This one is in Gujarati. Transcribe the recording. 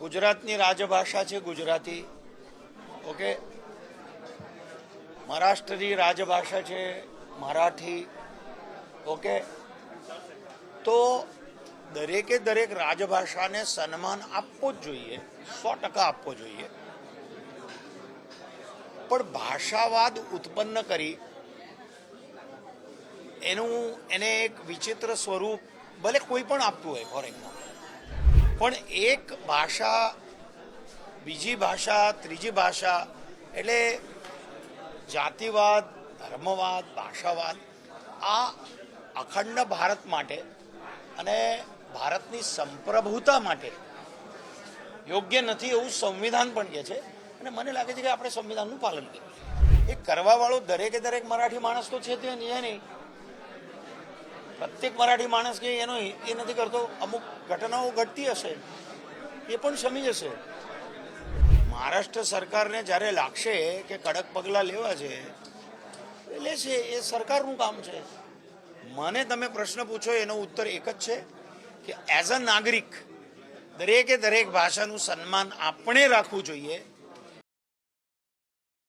ગુજરાતની રાજભાષા છે ગુજરાતી. ઓકે મહારાષ્ટ્રની રાજભાષા છે મરાઠી. ઓકે તો દરેકે દરેક રાજભાષાને સન્માન આપવો જ જોઈએ. સો ટકા આપવો જોઈએ. પણ ભાષાવાદ ઉત્પન્ન કરી એનું, એને એક વિચિત્ર સ્વરૂપ ભલે કોઈ પણ આપતું હોય ફોર એક્ઝામ્પલ પણ એક ભાષા, બીજી ભાષા, ત્રીજી ભાષા, એટલે જાતિવાદ, ધર્મવાદ, ભાષાવાદ, આ અખંડ ભારત માટે અને ભારતની સંપ્રભુતા માટે યોગ્ય નથી એવું સંવિધાન પણ કહે છે અને મને લાગે છે કે આપણે સંવિધાનનું પાલન કરીએ. એ કરવાવાળો દરેકે દરેક મરાઠી માણસ તો છે તે નહીં. પ્રત્યેક મરાઠી માણસ કે એનો એ નથી કરતો. અમુક ઘટનાઓ ઘટતી હશે. એ પણ સમી જશે. મહારાષ્ટ્ર સરકારને જ્યારે લાગશે કે કડક પગલાં લેવા છે, એ લેશે. એ સરકારનું કામ છે. મને તમે પ્રશ્ન પૂછો, એનો ઉત્તર એક જ છે કે એઝ અ નાગરિક, દરેકે દરેક ભાષાનું સન્માન આપણે રાખવું જોઈએ.